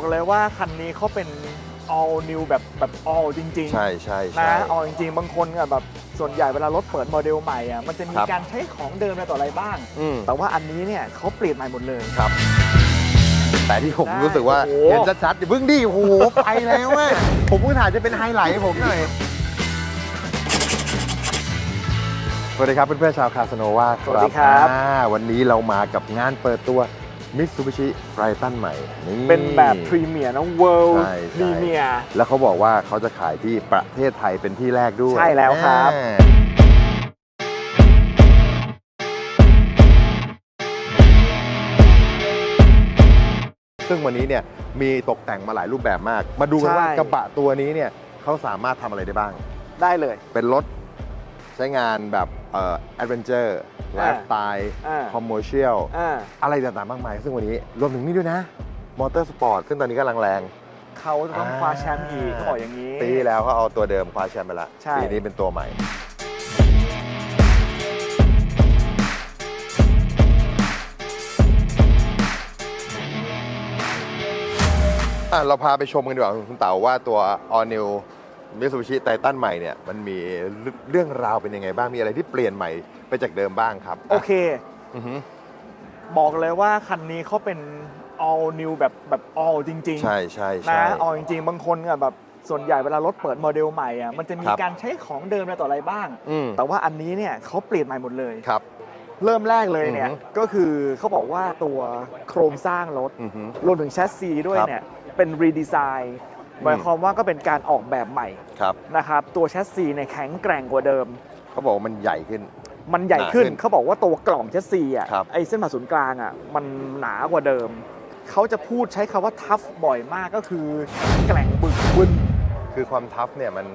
บอกเลยว่าคันนี้เขาเป็น all new แบบแบบ all จริงๆใช่ใช่นะใช่ all จริงๆ บางคนอะแบบส่วนใหญ่เวลารถเปิดโมเดลใหม่อะมันจะมีครับ การใช้ของเดิมอะไรต่ออะไรบ้าง อืมแต่ว่าอันนี้เนี่ยเขาเปลี่ยนใหม่หมดเลย ครับ แต่ที่ผมได้รู้สึกว่าโอ้โห เห็นชัดๆอย่าเพิ่งดิโอ้โหไปแล้วอะผมเพิ่งถ่ายจะเป็นไฮไลท์ให้ผมหน่อยสวัสดีครับเพื่อนๆชาวคาสโนวาสวัสดีครับ อ่าวันนี้เรามากับงานเปิดตัว Mitsubishi Triton ใหม่นี่เป็นแบบพรีเมียร์นะ world ใช่ใช่พรีเมียร์แล้วเขาบอกว่าเขาจะขายที่ประเทศไทยเป็นที่แรกด้วย ใช่แล้วครับอ่าซึ่งวันนี้เนี่ยมีตกแต่งมาหลายรูปแบบมาก มาดูกันว่ากระบะตัวนี้เนี่ยเขาสามารถทำอะไรได้บ้าง ได้เลย เป็นรถใช้งานแบบ เอ่อแอดเวนเจอร์ไลฟ์สไตล์อ่า คอมเมอร์เชียลอ่า อะไรต่างๆมากมาย ซึ่งวันนี้รวมถึงนี่ด้วยนะ มอเตอร์สปอร์ต ซึ่งตอนนี้กำลังแรง เขาจะต้องอ่าคว้าแชมป์อีกเขาบอกอย่างนี้ ปีที่แล้วเขาเอาตัวเดิมคว้าแชมป์ไปละใช่ ปีนี้เป็นตัวใหม่ อะเราพาไปชมกันดีกว่าคุณเต๋าว่าตัว All New Mitsubishi Titan ใหม่เนี่ยมันมีเรื่องราวเป็นยังไงบ้าง มีอะไรที่เปลี่ยนใหม่ไปจากเดิมบ้างครับโอเค อือฮึบอกเลยว่าคันนี้เขาเป็น all new แบบแบบ all จริงๆใช่ใช่นะ ใช่ all จริงๆ บางคนอะแบบส่วนใหญ่เวลารถเปิดโมเดลใหม่อะมันจะมีครับ การใช้ของเดิมอะไรต่ออะไรบ้าง อืมแต่ว่าอันนี้เนี่ยเขาเปลี่ยนใหม่หมดเลย ครับ เริ่มแรกเลยเนี่ยอือฮึ ก็คือเขาบอกว่าตัวโครงสร้างรถ อือฮึ รวมถึงแชสซีด้วยครับ เนี่ยเป็นรีดีไซน์ หมายความว่าก็เป็นการออกแบบใหม่ครับนะครับตัวแชสซีเนี่ยแข็งแกร่งกว่าเดิม เขาบอกว่ามันใหญ่ขึ้น มันใหญ่ขึ้นหนาขึ้นเขาบอกว่าตัวกล่องแชสซีอะครับไอเส้นผ่าศูนย์กลางอะมันหนากว่าเดิม เขาจะพูดใช้คำว่าทัฟบ่อยมากก็คือแกร่งบึกบึนคือความทัฟเนี่ยมัน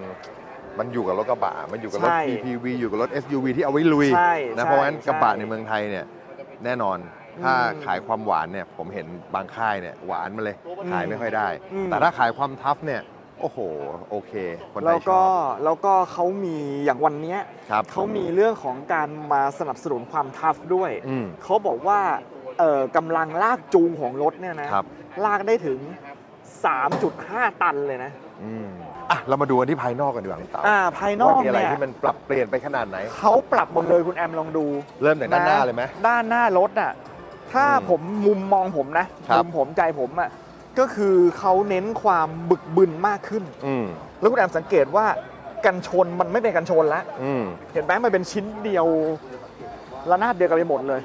มันอยู่กับรถกระบะ มันอยู่กับรถใช่ PPV อยู่กับรถ SUV ที่เอาไว้ลุยใช่นะใช่เพราะงั้นกระบะใช่ในเมืองไทยเนี่ยแน่นอน ถ้าอืมขายความหวานเนี่ยผมเห็นบางค่ายเนี่ยหวานมาเลยขายไม่ค่อยได้ อืม แต่ถ้าขายความทัฟเนี่ยโอ้โหโอเค คนไทแล้วยชก็อบแล้วก็เขามีอย่างวันเนี้ยครับเขามีเรื่องของการมาสนับสนุนความทัฟด้วย อืม เขาบอกว่าเอ่อกำลังลากจูงของรถเนี่ยนะครับ ลากได้ถึง 3.5 ตันเลยนะ อืมอะเรามาดูกันที่ภายนอกกันดีกว่าคุณเต๋าอ่าภายนอกว่ามีอะไรเนี่ยที่มันปรับเปลี่ยนไปขนาดไหน เขาปรับหมดเลยคุณแอมลองดูเริ่มจากด้านหน้าเลยไหม ด้านหน้ารถอะ ถ้าอืมผมมุมมองผมนะครับมุมผมใจผมอะก็คือเขาเน้นความบึกบึนมากขึ้นอืมแล้วคุณแอมสังเกตว่ากันชนมันไม่เป็นกันชนแล้วอืมเห็นไหมมันเป็นชิ้นเดียวระนาดเดียวกันไปหมดเลย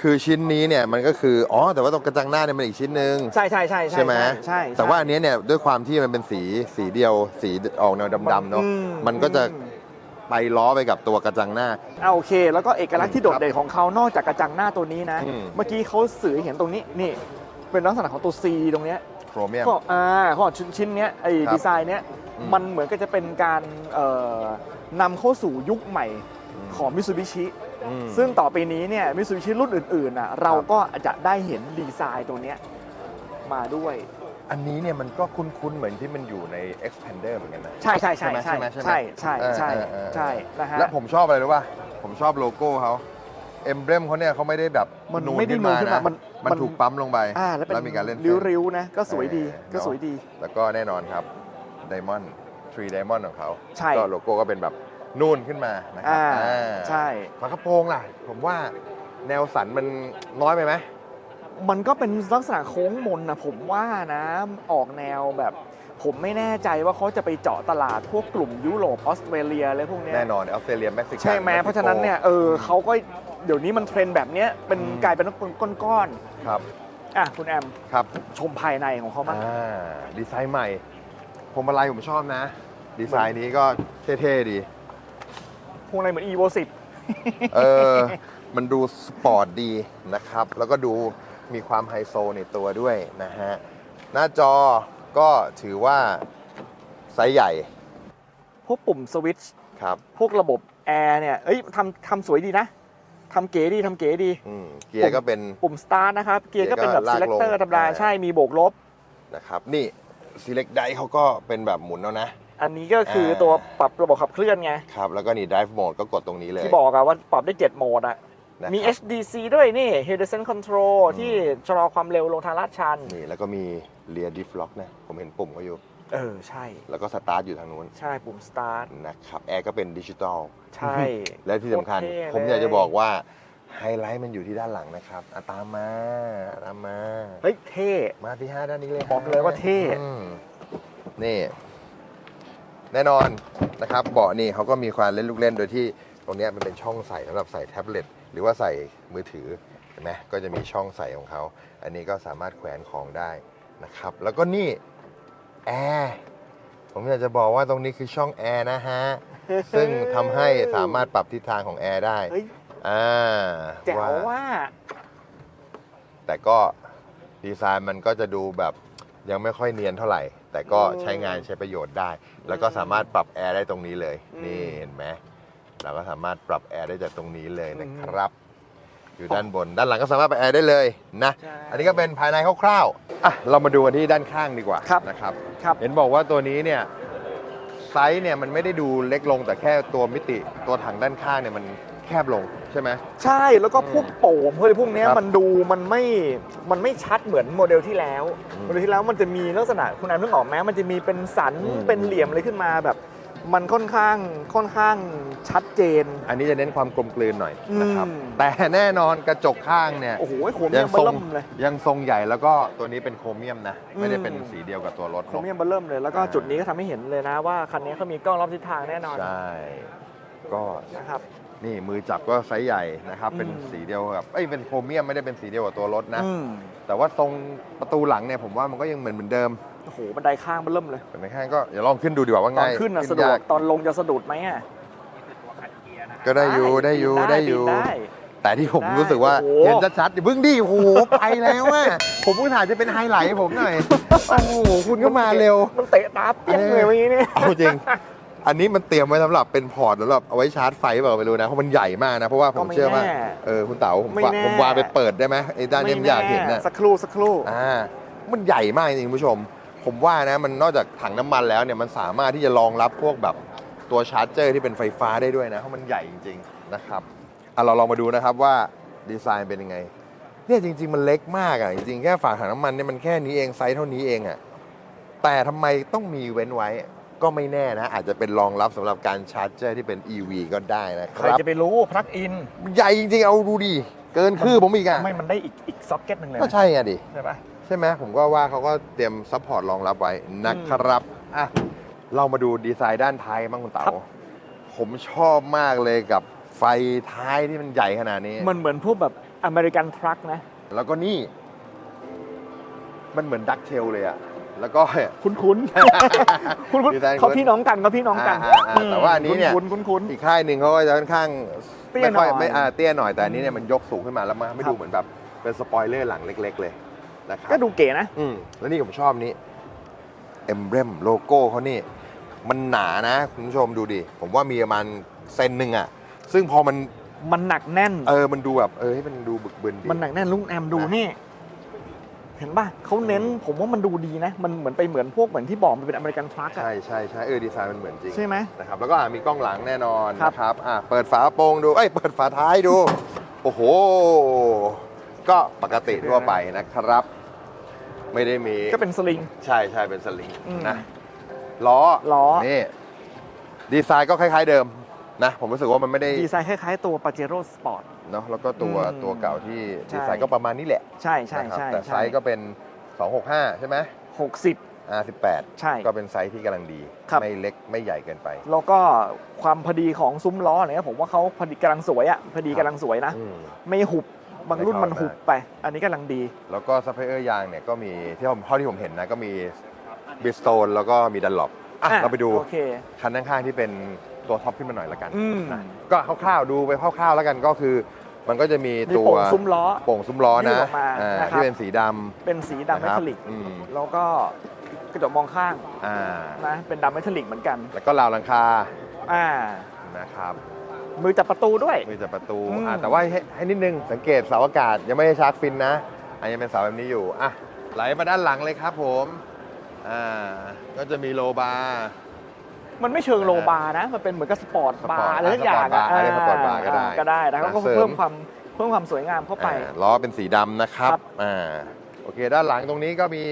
คือชิ้นนี้เนี่ยมันก็คืออ๋อแต่ว่าตรงกระจังหน้าเนี่ยมันอีกชิ้นหนึ่งใช่ใช่ใช่ใช่ไหมใช่ใช่แต่ว่าอันเนี้ยเนี่ยด้วยความที่มันเป็นสีสีเดียว สีออกแนวดำๆเนาะอืมันก็จะอืม ไปล้อไปกับตัวกระจังหน้า อ่าโอเค แล้วก็เอกลักษณ์ที่โดดเด่นของเขานอกจากกระจังหน้าตัวนี้นะ อืม เมื่อกี้เขาสื่อให้เห็นตรงนี้นี่ เป็นลักษณะของตัว C ตรงเนี้ยโครเมียม ก็อ่าเขาบอกชิ้นชิ้นเนี้ยไอ้ครับดีไซน์เนี้ยอืม มันเหมือนก็จะเป็นการเอ่อนำเข้าสู่ยุคใหม่ของมิ t ซูบิชิอืม ซึ่งต่อไปนี้เนี่ยมิ t ซูบิชิรุ่นอื่นๆน่ะเราก็จะได้เห็นดีไซน์ตัวเนี้ยมาด้วย อันนี้เนี่ยมันก็คุ้นๆเหมือนที่มันอยู่ใน Expander เหมือนกันนะ ใช่ใช่ใช่ใช่ใช่ไหมใช่ไหมใช่ใช่เออใช่เออเออ ใช่นะฮะ และผมชอบอะไรรู้ป่ะผมชอบโลโก้เขาเอ็มเบรมเขาเนี่ยเขาไม่ได้แบบมันนูนไม่ได้ขึ้นมานูนขึ้นมานะมันมันมัน ถูกปั๊มลงไปอ่าแล้วเป็นมีการเล่นเส้น ริ้วๆนะก็สวยดีเออก็สวยดี แล้วก็แน่นอนครับไดมอนด์ทรีไดมอนด์ของเขาใช่ ก็โลโก้ก็เป็นแบบนูนขึ้นมานะครัอ่าอ่าใช่ ฝากระโปรงล่ะ ผมว่าแนวสันมันน้อยไปไหม มันก็เป็นลักษณะโค้งมนนะผมว่านะออกแนวแบบ ผมไม่แน่ใจว่าเขาจะไปเจาะตลาดพวกกลุ่มยุโรปออสเตรเลียอะไรพวกเนี้ยแน่นอนออสเตรเลียเม็กซิกันใช่ไหมเพราะฉะนั้นเนี่ยเออเขาก็เดี๋ยวนี้มันเทรนด์แบบเนี้ยเป็นอืมกลายเป็นก้อนครับๆอะคุณแอมครับชมภายในของเขาบ้างอ่าดีไซน์ใหม่พวงมาลัยผมชอบนะ ดีไซน์นี้ก็เท่ๆดีพวงอะไรเหมือน evo เออมันดูสปอร์ตดีนะครับ แล้วก็ดู มีความไฮโซในตัวด้วยนะฮะ หน้าจอก็ถือว่าไซส์ใหญ่10พวกปุ่มสวิตช์ครับ พวกระบบแอร์เนี่ย เอ้ยทำทำสวยดีนะทำเก๋ดีทำเก๋ดี อืมเกียร์ก็เป็น ปุ่มสตาร์ทนะครับ เกียร์ก็เป็นแบบเกียร์ก็ลากลง selector ธรรมดาอ่าใช่มีโบกลบ นะครับ นี่ select die เขาก็เป็นแบบหมุนแล้วนะ อันนี้ก็คือตัวปรับระบบขับเคลื่อนไง ครับ แล้วก็นี่ drive mode ก็กดตรงนี้เลย ที่บอกอะว่าปรับได้ 7 โหมดอะนะครับ มี HDC ด้วยนี่ Hill Descent Control อืมที่ชะลอความเร็วลงทางลาดชัน นี่แล้วก็มีเรียดิฟล็อกนะ ผมเห็นปุ่มเขาอยู่ เออ ใช่ แล้วก็สตาร์ทอยู่ทางนู้น ใช่ ปุ่ม start นะครับ แอร์ก็เป็นดิจิตอล ใช่ และที่สำคัญโอเคเลยผมอยากจะบอกว่าไฮไลท์มันอยู่ที่ด้านหลังนะครับอะตามมาตามมา เฮ้ย เท่ มาที่ห้าด้านนี้เลยบอกเลยว่าเท่อืมนี่ แน่นอนนะครับ เบาะนี่เขาก็มีความเล่นลูกเล่นโดยที่ตรงเนี้ยมันเป็นช่องใส่สำหรับใส่แท็บเล็ต หรือว่าใส่มือถือเห็นไหมก็จะมีช่องใส่ของเขา อันนี้ก็สามารถแขวนของได้นะครับ แล้วก็นี่แอร์ผมอยากจะบอกว่าตรงนี้คือช่องแอร์นะฮะ ซึ่งทำให้สามารถปรับทิศทางของแอร์ได้เฮ้ย อ่าแจ๋วว่า แต่ก็ดีไซน์มันก็จะดูแบบยังไม่ค่อยเนียนเท่าไหร่ แต่ก็ใช้งานใช้ประโยชน์ได้ แล้วก็สามารถปรับแอร์ได้ตรงนี้เลย นี่เห็นไหม เราก็สามารถปรับแอร์ได้จากตรงนี้เลยนะครับ อยู่ด้านบน ด้านหลังก็สามารถปรับแอร์ได้เลยนะ ใช่อันนี้ก็เป็นภายในคร่าวๆอะเรามาดูกันที่ด้านข้างดีกว่าครับ นะครับ ครับ เห็นบอกว่าตัวนี้เนี่ยไซส์เนี่ยมันไม่ได้ดูเล็กลงแต่แค่ตัวมิติตัวถังด้านข้างเนี่ยมันแคบลงใช่ไหม ใช่แล้วก็พวกโป่งพวกอะไรพวกเนี้ยครับมันดูมันไม่มันไม่ชัดเหมือนโมเดลที่แล้ว อืมโมเดลที่แล้วมันจะมีลักษณะคุณอานนึกออกไหมมันจะมีเป็นสันอืม เป็นเหลี่ยมอะไรขึ้นมาแบบ มันค่อนข้างค่อนข้างชัดเจน อันนี้จะเน้นความกลมกลืนหน่อยนะครับ อืม แต่แน่นอนกระจกข้างเนี่ย โอ้โหโครเมียมเบอร์เริ่มเลย ยังทรงใหญ่แล้วก็ตัวนี้เป็นโครเมียมนะอืมไม่ได้เป็นสีเดียวกับตัวรถโครเมียมเบอร์เริ่มเลย แล้วก็อ่าจุดนี้ก็ทำให้เห็นเลยนะว่าคันนี้เขามีกล้องรอบทิศทางแน่นอนใช่ ก็นะครับ นี่มือจับก็ไซส์ใหญ่นะครับ เป็นอืม สีเดียวกับเอ้ยเป็นโครเมียมไม่ได้เป็นสีเดียวกับตัวรถนะ อืม แต่ว่าตรงประตูหลังเนี่ยผมว่ามันก็ยังเหมือนเหมือนเดิม โอ้โหบันไดข้างเบอร์เริ่มเลยเป็นในข้างก็อย่าลองขึ้นดูดีกว่าว่าตอไงนขึ้นนะสะดวกยาตอนลงจะสะดุดไหมอะก็ได้อยู่ได้อยู่ได้อยู่ ปีนได้ แต่ที่ผมได้รู้สึกว่าโอ้โห เห็นชัดๆอย่าเพิ่งดิโอ้โหไปแล้วอะผมเพิ่งถ่ายจะเป็นไฮไลท์ให้ผมหน่อยโอ้โหคุณก็มาเร็ว มันเตะตาเปี้ยงเลยเมื่อกี้นี่เอาจริง อันนี้มันเตรียมไว้สำหรับเป็นพอร์ตสำหรับเอาไว้ชาร์จไฟเปล่าไม่รู้นะ เพราะมันใหญ่มากนะ เพราะว่าผมเชื่อว่าก็ไม่แน่เออคุณเต๋าผมไม่ว่าแน่ ผมวางไปเปิดได้ไหมไอ้ด้านนี้ผมอยากเห็นไม่นะแสักครู่สักครู่ อ่ามันใหญ่มากจริงๆคุณผู้ชม ผมว่านะมันนอกจากถังน้ำมันแล้วเนี่ยมันสามารถที่จะรองรับพวกแบบตัวชาร์จเจอร์ที่เป็นไฟฟ้าได้ด้วยนะเพราะมันใหญ่จริงๆนะครับอะเราลองมาดูนะครับว่าดีไซน์เป็นยังไงเนี่ยจริง ๆ มันเล็กมากอะจริงๆแค่ฝาถังน้ำมันเนี่ยมันแค่นี้เองไซส์เท่านี้เองอะแต่ทำไมต้องมีเว้นไว้ก็ไม่แน่นะ อาจจะเป็นรองรับสำหรับการชาร์จเจอร์ที่เป็น EV ก็ได้นะคใครรับจะไปรู้พลักอิน ใหญ่จริงๆเอาดูดิ เกินคือผมอีกอะไม่มันได้อีกอีกซ็อกเก็ตหนึ่งเลยก็นะใช่ไงดิ ใช่ปะใช่ไหมผมก็ว่าเขาก็เตรียมซัพพอร์ตรองรับไว้นะครับอะเรามาดูดีไซน์ด้านท้ายบ้างคุณเต๋าผมชอบมากเลยกับไฟท้ายที่มันใหญ่ขนาดนี้ มันเหมือนพวกแบบอเมริกันทรัคนะ แล้วก็นี่ มันเหมือนดักเทลเลยอะแล้วก็คุ้นคุ้นๆคุ้นคุ้นดีไซน์เขาพี่น้องกันเขาพี่น้องกันอ่าอ่าอ่าแต่ว่าอันนี้เนี่ยคุ้นคุ้นคุ้นอีกค่ายหนึ่งเขาก็จะค่อนข้างเตี้ยไม่ค่อยหน่อยไม่อ่าเตี้ยหน่อยแต่อันนี้เนี่ยมันยกสูงขึ้นมาแล้วมาไม่ครับดูเหมือนแบบเป็นสปอยเลอร์หลังเล็ก ๆ เลย นะครับก็ดูเก๋นะ อืมแล้วนี่ผมชอบนี้เอมเบรมโลโก้เขานี่ มันหนานะ คุณผู้ชมดูดิ ผมว่ามีประมาณเซนหนึ่งอะซึ่งพอมันมันหนักแน่น เออมันดูแบบ เออให้มันดูบึกบึนดีมันหนักแน่นลุงแอมดูนะนี่ เห็นป่ะเขาเน้นผมว่ามันดูดีนะ มันเหมือนไปเหมือนพวกเหมือนที่บอกมันเป็นอเมริกันทรัคอะใช่ใช่ใช่เออดีไซน์มันเหมือนจริงใช่ไหมนะครับแล้วก็อะมีกล้องหลังแน่นอนครับนะครับอะเปิดฝาโปรงดูเอ้ยเปิดฝาท้ายดู โอ้โห ก็ปกติทั่วไปนะครับ ไม่ได้มีก็เป็นสลิง ใช่ใช่เป็นสลิงอืม นะล้อล้อ นี่ดีไซน์ก็คล้ายๆเดิมนะ ผมรู้สึกว่ามันไม่ได้ดีไซน์คล้ายๆตัวปาเจโร่สปอร์ต เนาะแล้วก็ตัวอืมตัวเก่าที่ใช่ ดีไซน์ก็ประมาณนี้แหละใช่ใช่นะครับใช่แต่ไซใช่ส์ก็เป็น 265 ใช่ไหม หกสิบ R18 ใช่ ก็เป็นไซส์ที่กำลังดี ครับ ไม่เล็กไม่ใหญ่เกินไป แล้วก็ความพอดีของซุ้มล้อเนี่ยผมว่าเขาพอดีกำลังสวยอะพอดีครับกำลังสวยนะ อืม ไม่หุบ บางรุ่นมันไม่เข้าหุบไป อันนี้กำลังดี แล้วก็ซัพพลายเออร์ยางเนี่ยก็มีที่ผมเท่าที่ผมเห็นนะก็มีบิสโตนแล้วก็มีดันหลบอะอะเราไปดูโอเคคันข้างๆที่เป็นตัวท็อปขึ้นมาหน่อยละกันอืมนะก็คร่าวๆดูไปคร่าวๆแล้วกันก็คือมันก็จะมีมีตัวโป่งซุ้มล้อโป่งซุ้มล้อยื่นะนออกมาอ่านะครับที่เป็นสีดำเป็นสีดำเมนะครับทัลลิกอืมแล้วก็กระจกมองข้างอ่านะเป็นดำเมทัลลิกเหมือนกัน แล้วก็ราวหลังคาอ่านะครับ มือจับประตูด้วยมีแต่ประตูอืม อ่าแต่ว่าให้ให้นิดนึงสังเกตเสาอากาศยังไม่ได้ชาร์จฟินนะอันยังเป็นเสาแบบนี้อยู่อะไหลมาด้านหลังเลยครับผมอ่าก็จะมีโลบาร์ มันไม่เชิงโลบาร์นะ มันเป็นเหมือนกับสปอร์ตบาร์อะไรทุกอย่างสปอร์ตบาร์อะไรสปอร์ตบาร์ก็ได้อ่ก็ได้นะนะแล้วก็เสริมเพิ่มความเพิ่มความสวยงามเข้าไป อ่าล้อเป็นสีดำนะครับครับ อ่าโอเค ด้านหลังตรงนี้ก็มี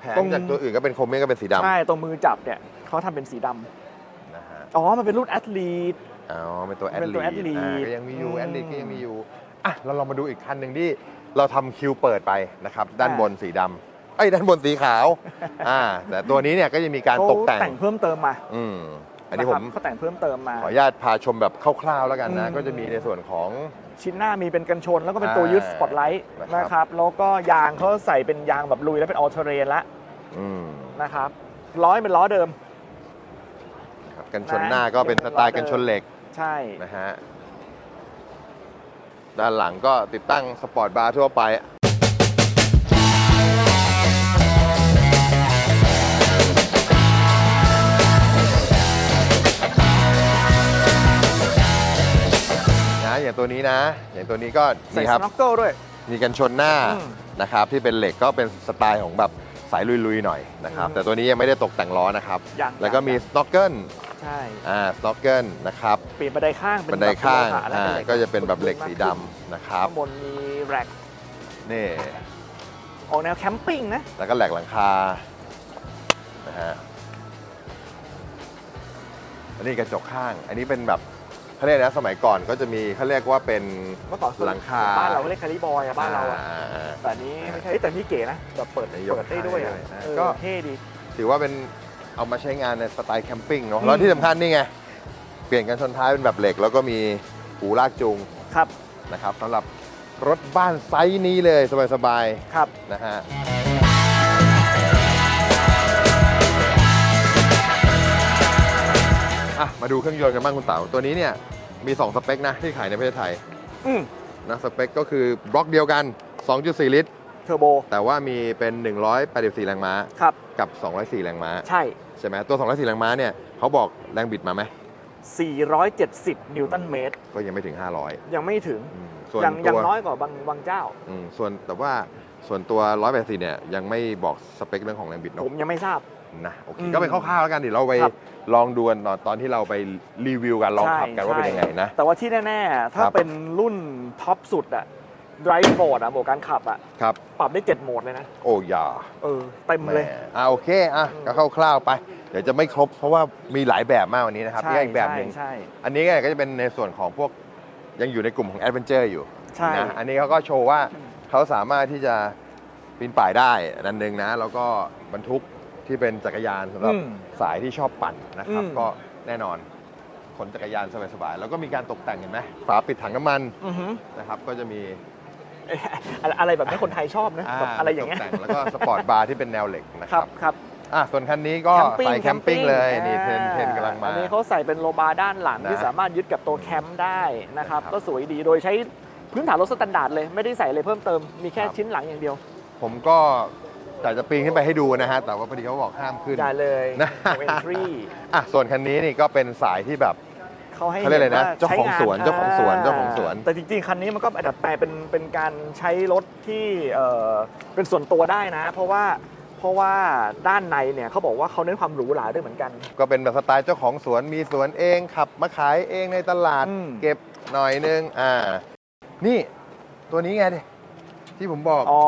แผงตรงจากตัวอื่นก็เป็นโครเมียมก็เป็นสีดำ ใช่ตรงมือจับเนี่ยเขาทำเป็นสีดำนะฮะ อ๋อ มันเป็นรุ่นแอตลีดอ๋อเป็นตัวแอดเป็นลีตัว Athlete ก็ยังมีอยู่อืมแอดลีก็ยังมีอยู่อะเราลองมาดูอีกคันหนึ่งที่เราทำคิวเปิดไปนะครับ ด้านอ่า บนสีดำไอ้ยด้านบนสีขาวอ่าแต่ตัวนี้เนี่ยก็จะมีการตกแต่งเขาแต่งเพิ่มเติมมาอืมอันนี้ผมะครับเขาแต่งเพิ่มเติมมา ขออนุญาตพาชมแบบคร่าวๆแล้วกันนะ อืม ก็จะมีในส่วนของ ชิ้นหน้ามีเป็นกันชน แล้วก็เป็นตัวยึดอ่าสปอตไลท์นะครับ นะครับ แล้วก็ยางเขาใส่เป็นยางแบบลุยแล้วเป็นออ l เทเรนละอืมนะครับล้อเป็นล้อเดิมครับ กันชนหน้าก็เป็นสไตล์กันชนเหล็กใช่นะฮะด้านหลังก็ติดตั้งสปอร์ตบาร์ทั่วไปนะอย่างตัวนี้นะ อย่างตัวนี้ก็ใส่นี่สครับ น็อกเกิลด้วย มีกันชนหน้าอืมนะครับที่เป็นเหล็กก็เป็นสไตล์ของแบบสายลุยๆหน่อยนะครับ อืมแต่ตัวนี้ยังไม่ได้ตกแต่งล้อนะครับ ยังแล้วก็มีสโน k เกิล ใช่อ่าสโน k เกิลนะครับเปลี่ยนบันไดข้างเป็นบันไดข้างแบบโลหะแล้วอ่าป็นหล็ก็จะเป็นแบบเหล็กสีดำนะครับข้างบนมีแร็กนี่ออกแนวแคมปิ้งนะ แล้วก็แหลกหลังคา นะฮะ อันนี้กระจกข้าง อันนี้เป็นแบบเขาเรียกนะสมัยก่อนก็จะมีเขาเรียกว่าเป็นเมื่อก่อนหลังคา บ้านเราเรียกคาริบอยอะบ้านเราอะอ่าแต่อันนี้ไม่ใช่เอ้ยแต่นี่เก๋นะแบบเปิดยกเปิดได้ด้วยอะได้เลยนะเออก็เท่ดี ถือว่าเป็น เอามาใช้งานในสไตล์แคมปิ้งเนาะอืมแล้วที่สำคัญนี่ไง เปลี่ยนกันชนท้ายเป็นแบบเหล็ก แล้วก็มีหูลากจูงครับนะครับสำหรับรถบ้านไซส์นี้เลยสบายครับๆนะฮะอะมาดูเครื่องยนต์กันบ้างคุณเต๋าตัวนี้เนี่ยมี 2 สเปคนะที่ขายในประเทศไทยอืมนะสเปคก็คือบล็อกเดียวกัน 2.4 ลิตร เทอร์โบแต่ว่ามีเป็น 184 แรงม้า ครับ กับ 204 แรงม้า ใช่ ใช่ไหมตัว204แรงม้าเนี่ยเขาบอกแรงบิดมาไหม470 นิวตันเมตร ก็ยังไม่ถึง 500 ยังไม่ถึงอืมส่วนยังตัยังวน้อยกว่าบางบางเจ้า อืมส่วนแต่ว่าส่วนตัว184เนี่ยยังไม่บอกสเปคเรื่องของแรงบิดผเนาะมยังไม่ทราบ นะโอเคอืมก็เป็นคร่าวๆแล้วกันเดี๋ยวเราไปครับลองดูกันตอนตอนที่เราไปรีวิวกันลองขับกันว่าเป็นยังไงนะ แต่ว่าที่แน่ ๆ ถ้าครับเป็นรุ่นท็อปสุดอะ drive mode อะโหมดการขับอะครับปรับได้ 7 โหมดเลยนะ โอ้ยาเออเต็มเลย แหอ่าโอเคอะอืมก็คร่าวๆไป เดี๋ยวจะไม่ครบเพราะว่ามีหลายแบบมากวันนี้นะครับใช่นี่อีกแบบหนึ่ง ใช่ อันนี้ก็จะเป็นในส่วนของพวกยังอยู่ในกลุ่มของแอดเวนเจอร์อยู่ใช่ นะอันนี้เขาก็โชว์ว่าอืมเขาสามารถที่จะปีนป่ายได้นันหนึ่งนะ แล้วก็บรรทุกที่เป็นจักรยานสำหรับอืมสายที่ชอบปั่นนะครับ อืม ก็แน่นอนขนจักรยานสบายๆ แล้วก็มีการตกแต่งเห็นไหมฝาปิดถังน้ำมันอือหือนะครับ ก็จะมีเอ๊ะอะไรอะไรแบบนี้คนไทยชอบนะแบบอะไรอย่างเงี้ยตกแต่งแล้วก็สปอร์ตบาร์ที่เป็นแนวเหล็กนะคครัรับบครับ อะส่วนคันนี้ก็ใส่แคมปิ้ง เลยนี่เทรนเทรนกำลังมา อันนี้เขาใส่เป็นโลบาร์ด้านหลังนะที่สามารถยึดกับตัวแคมป์ได้นะครับ ครับก็สวยดีโดยใช้พื้นฐานรถสแตนดาร์ดเลยไม่ได้ใส่อะไรเพิ่มเติมมีแค่ครับ ชิ้นหลังอย่างเดียวผมก็แต่จะปีนขึ้นไปให้ดูนะฮะ แต่ว่าพอดีเขาบอกห้ามขึ้น ได้เลยนะเวนทรี อะส่วนคันนี้นี่ก็เป็นสายที่แบบ เขาให้เขาเรียกอะไรนะห็ว่เจ้าของสวนใช้เจ้าของสวนเจ้าของสวน แต่จริงๆ คันนี้มันก็ดัดแปลงเป็นเป็นการใช้รถที่เอ่อเป็นส่วนตัวได้นะ เพราะว่าเพราะว่าด้านในเนี่ยเขาบอกว่าเขาเน้นความหรูหราด้วยเหมือนกัน ก็เป็นแบบสไตล์เจ้าของสวนมีสวนเองขับมาขายเองในตลาดอืมเก็บหน่อยนึงอ่า นี่ตัวนี้ไงดิที่ผมบอกอ๋อ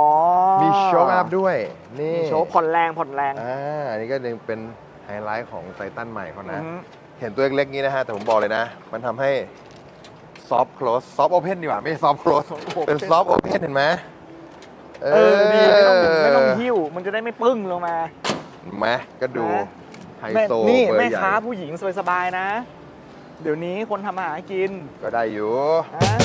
มีโชคอัพด้วย นี่มีโชว์ผ่อนแรงผ่อนแรงอ่าอันนี้ก็ยังเป็นไฮไลท์ของไททันใหม่เขาอืนะอฮึ เห็นตัวเล็กๆนี้นะฮะ แต่ผมบอกเลยนะ มันทำให้ซอฟ t ์ close ซอฟ t ์โอเพนดีกว่า ไม่ใช่ซอฟ t ์ close เป็นซอฟ t ์โอเพนเห็นไหมเออดีไม่ต้องไม่ต้องหิ้ว มันจะได้ไม่ปึ้งลงมาเห็นไหมก็ดูนะไฮแม่โซนี่เบอร์แม่ใหญ่ค้าผู้หญิงสบายๆนะ เดี๋ยวนี้คนทำอาหารกิน ก็ได้อยู่นะ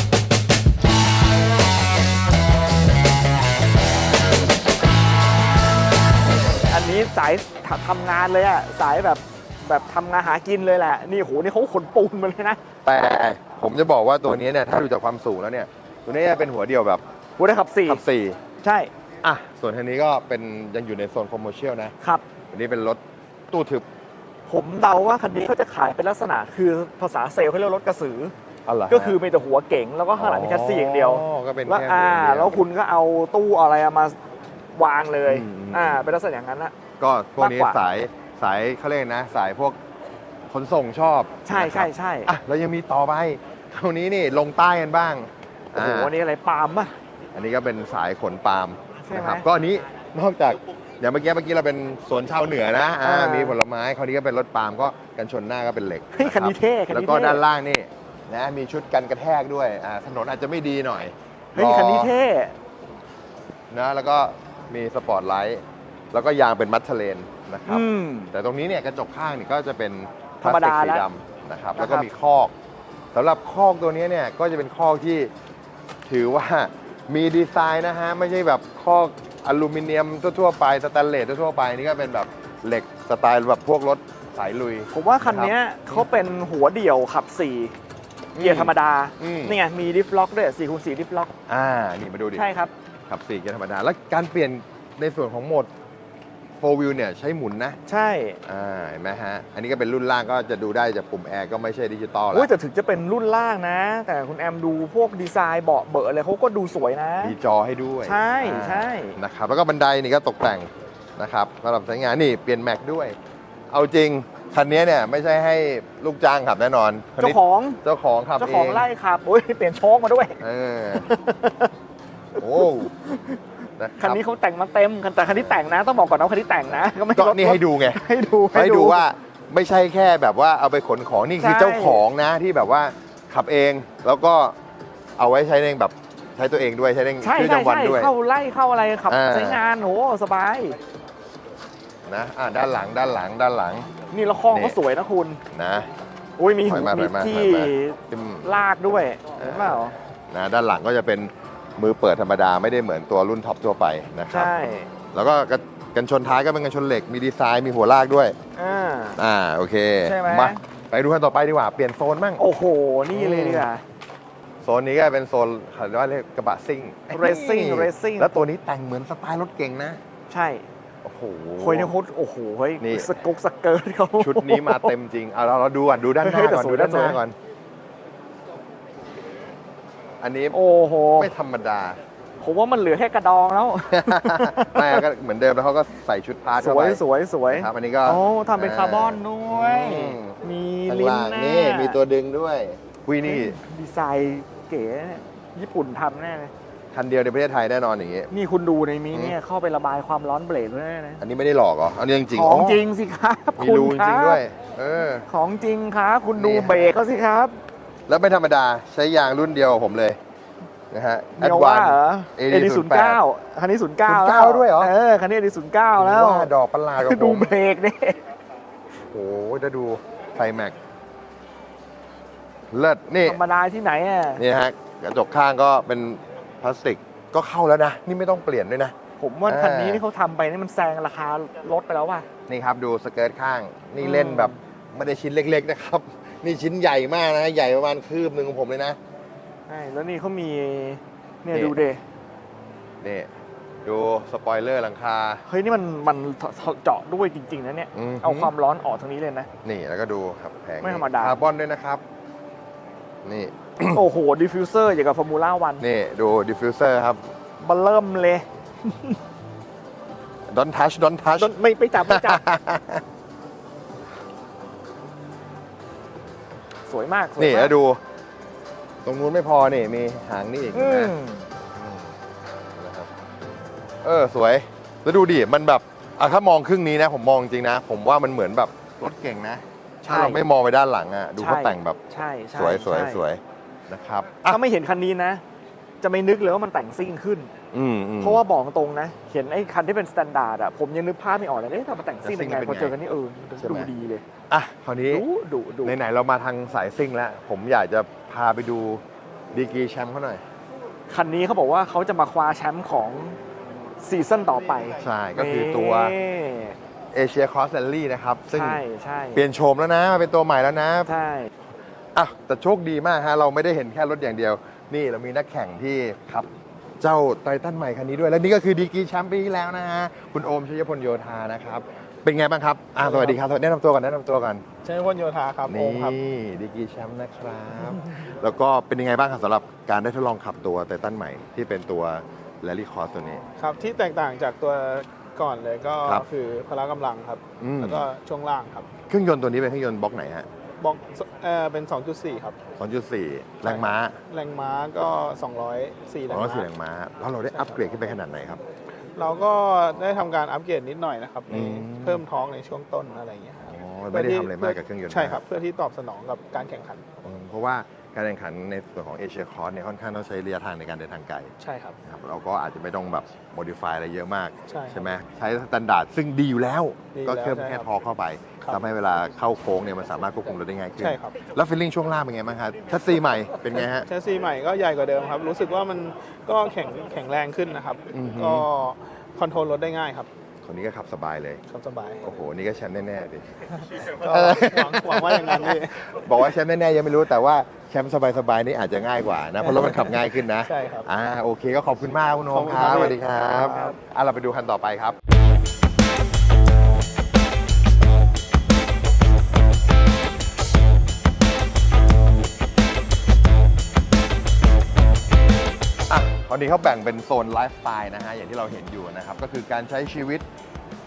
อันนี้สายททำงานเลยอะสายแบบ แบบทำงานหากินเลยแหละ นี่โหนี่เขาขนปูนมาเลยนะ แต่ผมจะบอกว่าตัวนี้เนี่ยถ้าดูจากความสูงแล้วเนี่ย ตัวนี้จะเป็นหัวเดียวแบบหัวได้ขับสี่ขับสี่ใช่ อะ ส่วนคันนี้ก็เป็นยังอยู่ในโซนคอมเมอร์เชียลนะครับอันนี้เป็นรถตู้ทึบ ผมเดาว่าคันนี้เขาจะขายเป็นลักษณะคือภาษาเซลล์เขาเรียกรถกระสืออะไรก็คือมีแต่หัวเก๋งแล้วก็ข้างหลังมีแคสซี่อย่างเดียวอ๋อก็เป็นแล้วแค่อ่าหัเดียแล้วคุณก็เอาตู้อะไรมาวางเลยอืมอืมอ่า เป็นลักษณะอย่างนั้นนะก็พวกนี้มากกว่าสาย สายเขาเรียกนะ สายพวกขนส่งชอบใช่นะครับใช่ใช่อะแล้วยังมีต่อไปคราวนี้นี่ลงใต้กันบ้างโอ้โหาอันนี้อะไรปาล์มป่ะอันนี้ก็เป็นสายขนปาล์มใช่ไหมนะครับก็อันนี้นอกจากอย่างเมื่อกี้เมื่อกี้เราเป็นสวนชาวเหนือนะอ่าอ่ามีมีผลไม้คราวนี้ก็เป็นรถปาล์มก็กันชนหน้าก็เป็นเหล็กเฮ้ยคันนี้ะรับเท่คันนี้แล้วก็เท่ด้านล่างนี่นะมีชุดกันกระแทกด้วยอ่าถนนอาจจะไม่ดีหน่อยเฮ้ยคันนี้เท่นะแล้วก็มีสปอร์ตไลท์ แล้วก็ยางเป็นมัดเทเลนนะครับ อืม แต่ตรงนี้เนี่ยกระจกข้างนี่ก็จะเป็นพธรรมลาสติดากสีแล้วดำนะครับนะครับแล้วก็มีคอกสำหรับคอกตัวนี้เนี่ยก็จะเป็นคอกที่ถือว่ามีดีไซน์นะฮะ ไม่ใช่แบบคอกอลูมิเนียมทั่วๆไปสแตนเลสทั่วๆไปนี่ก็เป็นแบบเหล็กสไตล์แบบพวกรถสายลุย ผมว่าคันเนี้ยเขาเป็นหัวเดี่ยวขับสี่เกียร์ธรรมดาอืม นี่ไงมีดิฟล็อกด้วย4คูณ4ดิฟล็อกอ่า นี่มาดูดิ ใช่ครับ ขับสี่เกียร์ธรรมดา แล้วการเปลี่ยนในส่วนของโหมด 4 wheel เนี่ยใช้หมุนนะใช่อ่าเห็นไหมฮะ อันนี้ก็เป็นรุ่นล่างก็จะดูได้จากปุ่มแอร์ก็ไม่ใช่ดิจิตอลแล้อุ้วยแต่ถึงจะเป็นรุ่นล่างนะ แต่คุณแอมดูพวกดีไซน์เบาะเบอะอะไรเขาก็ดูสวยนะ มีจอให้ด้วย ใช่อ่าใช่นะครับแล้วก็บันไดนี่ก็ตกแต่งนะครับสำหรับใช้งานนี่เปลี่ยนแม็กด้วย เอาจริงคันนี้เนี่ยไม่ใช่ให้ลูกจ้างขับแน่นอนคันเจ้านี้ของเจ้าของขับเจ้าเอของงไล่ขับโอ้ยเปลี่ยนโชคมาด้วยเออโอ้ นะคันนี้เขาแต่งมาเต็มแต่คันนี้แต่งนะต้องบอกก่อนนะว่าคันนี้แต่งนะก็ไม่ก็รถนี่ให้ดูไงให้ดูให้ดูว่าไม่ใช่แค่แบบว่าเอาไปขนของนี่คือใช่เจ้าของนะที่แบบว่าขับเองแล้วก็เอาไว้ใช้ในแบบใช้ตัวเองด้วยใช้ในใช่ชีวิตใช่ประจำวันใช่ด้วยเข้าไล่เข้าอะไรขับอ่าใช้งานโหสบายนะอ่าด้านหลังด้านหลังด้านหลัง นี่แล้วข้องนี่ก็สวยนะคุณนะอุ้ยมีถอยมามีถอยมาที่ถอยมาจิ้มลากด้วยเห็นเปล่านะด้านหลังก็จะเป็น มือเปิดธรรมดาไม่ได้เหมือนตัวรุ่นท็อปทั่วไปนะครับ ใช่แล้วก็กระกันชนท้ายก็เป็นกันชนเหล็กมีดีไซน์มีหัวลากด้วย อ่า อ่าโอเคใช่ไหมมาไปดูกันต่อไปดีกว่าเปลี่ยนโซนบ้างโอ้โห นี่เลยดีกว่า โซนนี้ก็เป็นโซนเขาเรียกว่าเรียกกระบะซิ่ง Racing Racing แล้วตัวนี้แต่งเหมือนสไตล์รถเก่งนะใช่โอ้โหโคุยในโคตรโอ้โหเฮ้ยนี่ สกุกสเกิร์ตเขา ชุดนี้มาเต็มจริง เอาเราเราดูก่อนดูด้านหน้าเฮ้ยแต่ก่อนสวยดูด้านหน้านะ ก่อน อันนี้โอ้โหไม่ธรรมดา ผมว่ามันเหลือแค่กระดองแล้วไม่ก็เหมือนเดิมแล้วเขาก็ใส่ชุดพาร์ทสเข้าวยไปสวยสวยนะครับอันนี้ก็โอ้ทำเป็นคาร์บอนด้วยอืมมีข้างลิ้นล่างหน้านี่มีตัวดึงด้วยคุยนี่ดีไซน์เก๋เนี่ยญี่ปุ่นทำแน่เลยคันเดียวในประเทศไทยแน่นอนอย่างงี้นี่คุณดูในมีเนี่ยเข้าไประบายความร้อนเบรกด้วยนะ อันนี้ไม่ได้หลอกเหรอ อันนี้จริงๆของอ๋อจริงสิครับ มีคุณรูจคริบงๆด้วย เออ ของจริงครับ คุณดูนี่ฮะเบรกเขาสิครับ แล้วไม่ธรรมดาใช้ยางรุ่นเดียวกับผมเลยนะฮะเดียวว่าเหรอ AD เอดีศูนย์เก้าคันนี้ศูนย์เก้าแล้ว09ด้วยเหรอ เออคันนี้เอดีศูนย์เก้าแล้วว่าดอกประหลาดกับผดูม เบรกเนี่ยโอ้โหจะดูไทแม็กเลิศนี่ ธรรมดาที่ไหนอะ นี่ฮะกระจกข้างก็เป็นพลาสติกก็เข้าแล้วนะ นี่ไม่ต้องเปลี่ยนด้วยนะ ผมว่าอ่าคันนี้ที่เขาทำไปนี่มันแซงราคารถไปแล้วว่ะ นี่ครับดูสเกิร์ตข้าง นี่อืมเล่นแบบไม่ได้ชิ้นเล็ก ๆ นะครับ นี่ชิ้นใหญ่มากนะ ใหญ่ประมาณคืบหนึ่งของผมเลยนะ ใช่แล้วนี่เขามีเนี่ยนี่ ดูเดนี่ดูสปอยเลอร์หลังคา เฮ้ยนี่มันมันเจาะด้วยจริง ๆนะเนี่ยอืม เอาความร้อนออกทางนี้เลยนะ นี่แล้วก็ดูครับแผงไม่ธรรมดา คาร์บอนด้วยนะครับ นี่ โอ้โหดิฟฟิวเซอร์อย่างกับฟอร์มูล่าวันนี่ดูดิฟฟิวเซอร์ครับบัลเริ่มเลย Don't touch Don't touch ไม่ไปจับไม่จับ สวยมากสวยนี่มากแล้วดู ตรงนู้นไม่พอนี่มีหางนี่อีกอืนะมนะครับเออสวย แล้วดูดิมันแบบอะถ้ามองครึ่งนี้นะ ผมมองจริงนะ ผมว่ามันเหมือนแบบรถเก่งนะ ถ้าเราไม่มองไปด้านหลังอะดูเขาแต่งแบบใช่ใช่สวยสวยใช่สวยนะครับอะ ถ้าไม่เห็นคันนี้นะ จะไม่นึกเลยว่ามันแต่งซิ่งขึ้นอืมอืม เพราะว่าบอกตรงนะ เห็นไอ้คันที่เป็นสแตนดาร์ดอะผมยังนึกภาพไม่ออกเลยเอ๊ะถ้ามันแต่งซิ่งเป็นไงจะซิ่งเป็นพอเจอไงกันนี่เออใช่ไหมดูดีเลยอะคราวนี้ดูดูดูไหนๆเรามาทางสายซิ่งแล้ว ผมอยากจะพาไปดูดีกรีแชมป์เขาหน่อย คันนี้เขาบอกว่าเขาจะมาคว้าแชมป์ของซีซั่นต่อไป ใช่ ก็คือตัวนี่เอเชียคอสแ a ลลี่นะครับ ซึ่งใช่ใช่เปลี่ยนโฉมแล้วนะมาเป็นตัวใหม่แล้วนะ ใช่อะแต่โชคดีมากฮะ เราไม่ได้เห็นแค่รถอย่างเดียว นี่เรามีนักแข่งที่ขับ เจ้าไททันใหม่คันนี้ด้วย และนี่ก็คือดีกรีแชมป์ปีที่แล้วนะฮะ คุณโอมชยพลโยธานะครับ เป็นไงบ้างครับอะสวัสดีครับแนะนำตัวก่อนแนะนำตัวก่อนใช้พลโยธาครับโอนี่มครับดีกรีแชมป์นะครับ แล้วก็เป็นยังไงบ้างครับสำหรับการได้ทดลองขับตัวไททันใหม่ที่เป็นตัวแรลลี่คอร์สตัวนี้ ครับ ที่แตกต่างจากตัวก่อนเลยก็ครับคือพละกำลังครับอืมแล้วก็ช่วงล่างครับ เครื่องยนต์ตัวนี้เป็นเครื่องยนต์บล็อกไหนฮะ บอกเอ่อเป็น 2.4 ครับ 2.4 แรงม้าแรงม้าก็ 204แรง204ม้าแรงม้า แล้วเราได้อัปเกรดขึ้นไปขนาดไหนครับ เราก็ได้ทำการอัปเกรดนิดหน่อยนะครับอืมเพิ่มท้องในช่วงต้นอะไรอย่างเงี้ยครับอ๋อไม่ได้ทำอะไรมากกับเครื่องยนต์ใช่ครับ เพื่อที่ตอบสนองกับการแข่งขันอืมเพราะว่าการแข่งขันในส่วนของเอเชียคอร์สเนี่ยค่อนข้างต้องใช้ระยะทางในการเดินทางไกลใช่ครับนะครับ เราก็อาจจะไม่ต้องแบบโมดิฟายอะไรเยอะมาก ใช่ครับใช่ไหมใช้สแตนดาร์ดซึ่งดีอยู่แล้ว ดีอยู่ก็แล้วเพิ่มใช่แค่ครับ ทอเข้าไปครับ ทำให้เวลาเข้าโค้งเนี่ยมันสามารถควบคุมรถได้ง่ายขึ้นใช่ครับ แล้วฟีลลิ่งช่วงล่างเป็นไงบ้างครับชัสซีใหม่เป็นไงฮะ แชสซีใหม่ก็ใหญ่กว่าเดิมครับ รู้สึกว่ามันก็แข็งแข็งแรงขึ้นนะครับ อือฮึ ก็คอนโทรลรถได้ง่ายครับคนนี้ก็ขับสบายเลย ครับสบายโอ้โห นี่ก็แชมป์แน่ๆดิ ก็หวังหวังว่าอย่างนั้นพี่ บอกว่าแชมป์แน่ๆยังไม่รู้แต่ว่าแชมป์สบายๆนี่อาจจะง่ายกว่านะ เพราะรถมันขับง่ายขึ้นนะใช่ครับอ่าโอเคก็ขอบคุณมากคุณโอขอมบคุณคครัรับบสวัสดีครับครับอะเราไปดูคันต่อไปครับ อะตอนนี้เขาแบ่งเป็นโซนไลฟ์สไตล์นะฮะอย่างที่เราเห็นอยู่นะครับ ก็คือการใช้ชีวิต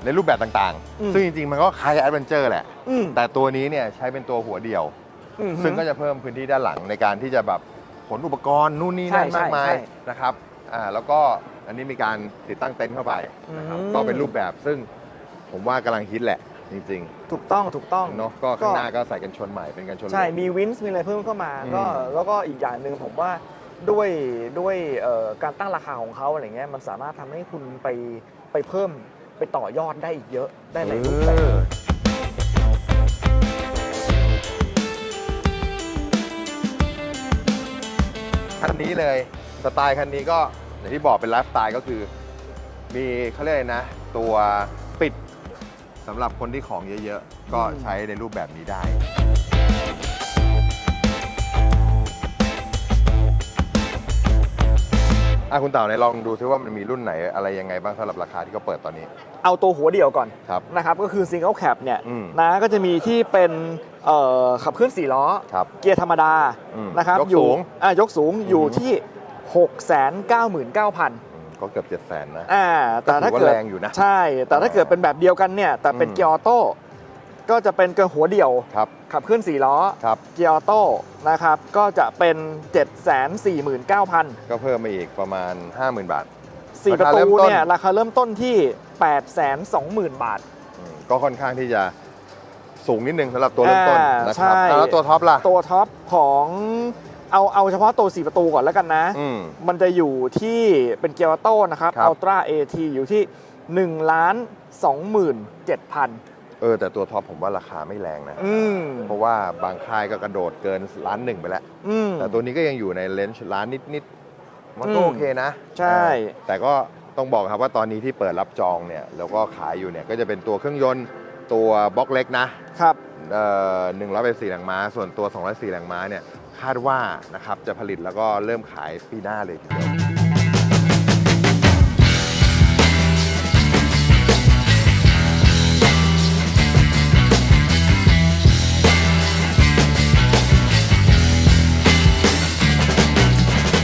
ในรูปแบบต่างอืม ๆ ซึ่งจริง ๆ มันก็คล้ายแอดเวนเจอร์แหละ อืมแต่ตัวนี้เนี่ยใช้เป็นตัวหัวเดียว อืม ซึ่งก็จะเพิ่มพื้นที่ด้านหลังในการที่จะแบบขนอุปกรณ์นู่นนี่นั่นใช่มากมายใช่นะครับอ่าแล้วก็อันนี้มีการติดตั้งเต็นท์เข้าไปนะครับอืม ก็เป็นรูปแบบซึ่งผมว่ากำลังฮิตแหละจริงถูกต้องถูกต้อง ๆเนาะก็ข้างหน้าก็ใส่กันชนใหม่เป็นกันชนใช่เหล็กมีวินส์มีอะไรเพิ่มเข้ามาอืมก็แล้วก็อีกอย่างหนึ่งผมว่า ด้วยด้วยการตั้งราคาของเขาอะไรเงี้ยมันสามารถทำให้คุณไปไปเพิ่มไปต่อยอดได้อีกเยอะได้หลายรูปแบบเออคันนี้เลยสไตล์คันนี้ก็อย่างที่บอกเป็นไลฟ์สไตล์ก็คือ มีเขาเรียกอะไรนะ ตัวปิดสำหรับคนที่ของเยอะๆ ก็ใช้ในรูปแบบนี้ได้ อะคุณเต่าไหนลองดูซิว่ามันมีรุ่นไหนอะไรยังไงบ้างสำหรับราคาที่เขาเปิดตอนนี้ เอาตัวหัวเดียวก่อนครับ นะครับก็คือซิงเกิลแคปเนี่ยอืมนะก็จะมีที่เป็นเอ่อขับเคลื่อน4ล้อ ครับเกียร์ธรรมดาอืมนะครับยกอยู่สูงอะยกสูงอยู่อือฮึที่ 699,000อืมก็เกือบ7 0 0 0 0นะ อ่าแต่ถ้าก็ถือว่าเกิดแรงอยู่นะใช่ แต่ถ้าเกิดเป็นแบบเดียวกันเนี่ยแต่เป็นอืม เกียร์ออโต้ ก็จะเป็นเกินหัวเดียว ครับ ขับเคลื่อน4ล้อ ครับ เกียร์ออโต้นะครับ ก็จะเป็น 749,000 ก็เพิ่มมาอีกประมาณ 50,000 บาท 4 ประราคาเริ่ตูมต้น เนี่ยราคาเริ่มต้นที่ 820,000 บาท อืมก็ค่อนข้างที่จะสูงนิดนึงสำหรับตัวเริ่มต้นอ่านนะครับใช่อะแล้วตัวท็อปล่ะตัวท็อปของเอาเอาเฉพาะตัว 4 ประตูก่อนแล้วกันนะ อืม มันจะอยู่ที่เป็นเกียร์ออโต้นะครับครับ อัลตร้าเอทีอยู่ที่1ล้าน27,000 เออแต่ตัวท็อปผมว่าราคาไม่แรงนะ อืม เพราะว่าบางค่ายก็กระโดดเกินล้านหนึ่งไปแล้ว อืม แต่ตัวนี้ก็ยังอยู่ในเลนส์ล้านนิดๆมันก็อืมโอเคนะใช่ เออแต่ก็ต้องบอกครับว่าตอนนี้ที่เปิดรับจองเนี่ยแล้วก็ขายอยู่เนี่ยก็จะเป็นตัวเครื่องยนต์ตัวบล็อกเล็กนะครับ เอ่อหนึ่งร้อยเป็นสี่แรงม้า ส่วนตัว204แรงม้าเนี่ยคาดว่านะครับจะผลิตแล้วก็เริ่มขายปีหน้าเลยทีเดียว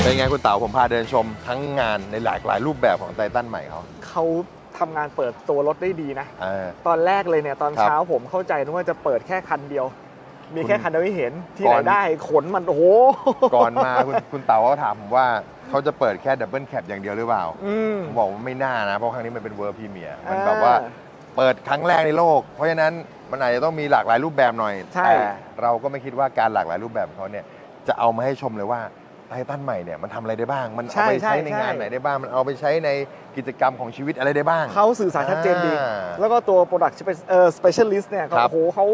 เป็นไงคุณเต๋าผมพาเดินชมทั้งงานในหลากหลายรูปแบบของไททันใหม่เขาเขาทำงานเปิดตัวรถได้ดีนะ เออ ตอนแรกเลยเนี่ยตอนครับเช้าผมเข้าใจนึกว่าจะเปิดแค่คันเดียว มีแค่คุณคันเดียวให้เห็นที่ก่ไหนอน ได้ขนมันโอ้โหก่อนมาคุณคุณเต๋าเขาถามผมว่าเขาจะเปิดแค่ดับเบิลแคปอย่างเดียวหรือเปล่า อืม ผมบอกว่าไม่น่านะ เพราะครั้งนี้มันเป็นเวอร์พรีเมียร์มันอ่าแบบว่าเปิดครั้งแรกในโลก เพราะฉะนั้นมันอาจจะต้องมีหลากหลายรูปแบบหน่อย ใช่ แต่เราก็ไม่คิดว่าการหลากหลายรูปแบบของเขาเนี่ยจะเอามาให้ชมเลยว่า ไททันใหม่เนี่ยมันทำอะไรได้บ้าง มันเอาไปใช้ในงานไหนได้บ้าง มันเอาไปใช้ในกิจกรรมของชีวิตอะไรได้บ้าง เขาสื่อสารชัดเจนดีอ่าแล้วก็ตัว Product Spe- เอ่อ Specialist เนี่ยก็ครับโอ้โหเขา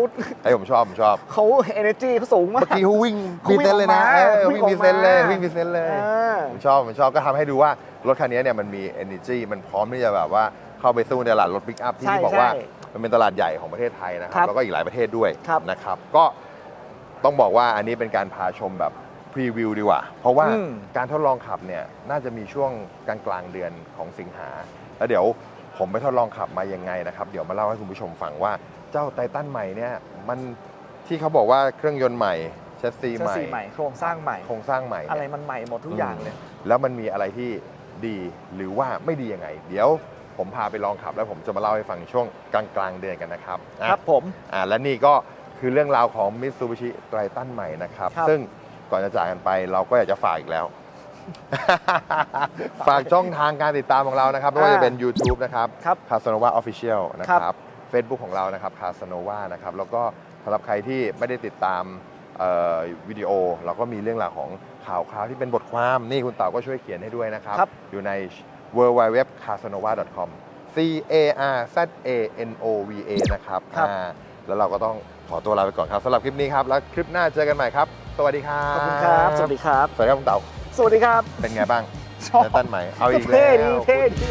ไอ้ผมชอบผมชอบเขา energy เขาสูงมากเมื่อกี้เขาวิ่งเขาพวิ่รีงเซนต์เลยนะออกมาเออวิ่วิ่งงพรีเซนต์เลยออกมาวิ่งพรีเซนต์เลยอ่าผมชอบผมชอบก็ทำให้ดูว่ารถคันนี้เนี่ยมันมี energy มันพร้อมที่จะแบบว่าเข้าไปสู้ในตลาดรถปิกอัพที่ใช่ที่บอกว่าใช่มันเป็นตลาดใหญ่ของประเทศไทยนะคครัรับบแล้วก็อีกหลายประเทศด้วยครับนะครับก็ต้องบอกว่าอันนี้เป็นการพาชมแบบ พรีวิวดีกว่า เพราะว่าอืม การทดลองขับเนี่ยน่าจะมีช่วงกลางกลางๆเดือนของสิงหา แล้วเดี๋ยวผมไปทดลองขับมายังไงนะครับ เดี๋ยวมาเล่าให้คุณผู้ชมฟังว่าเจ้าไททันใหม่เนี่ยมันที่เขาบอกว่าเครื่องยนต์ใหม่แชสซีเสื้อใหม่สีใหม่โครงสร้างใหม่ โครงสร้างใหม่อะไรเนี่ยมันใหม่หมดทุกอย่างเลย แล้วมันมีอะไรที่ดีหรือว่าไม่ดียังไง เดี๋ยวผมพาไปลองขับ แล้วผมจะมาเล่าให้ฟังช่วงกลางกลางๆเดือนกันนะครับอะครับผม อ่าและนี่ก็คือเรื่องราวของ Mitsubishi Triton ใหม่นะครับ ครับ ซึ่ง ก่อนจะจากกันไป เราก็อยากจะฝากอีกแล้ว ฝากช่องทางการติดตามของเรานะครับไม่ว่าจะเป็น YouTube นะครับครับคาสโนวาออฟฟิเชียลนะคครัรับบ Facebook ของเรานะครับคาสโนวานะครับ แล้วก็สำหรับใครที่ไม่ได้ติดตามเอ่อวิดีโอ เราก็มีเรื่องราวของข่าวคราวที่เป็นบทความนี่คุณเต่าก็ช่วยเขียนให้ด้วยนะครับครับอยู่ใน w w w c a s a n o v a c o m C A R Z A N O V A นะครับครับอ่าแล้วเราก็ต้องขอตัวลาไปก่อนครับสำหรับคลิปนี้ครับ แล้วคลิปหน้าเจอกันใหม่ครับ สวัสดีครับขอบคุณครับ สวัสดีครับ สวัสดีครับคุณเต่าสวัสดีครับ เป็นไงบ้างชอบไททันใหม่ เอาอีกแล้วเท่ดีเท่ดี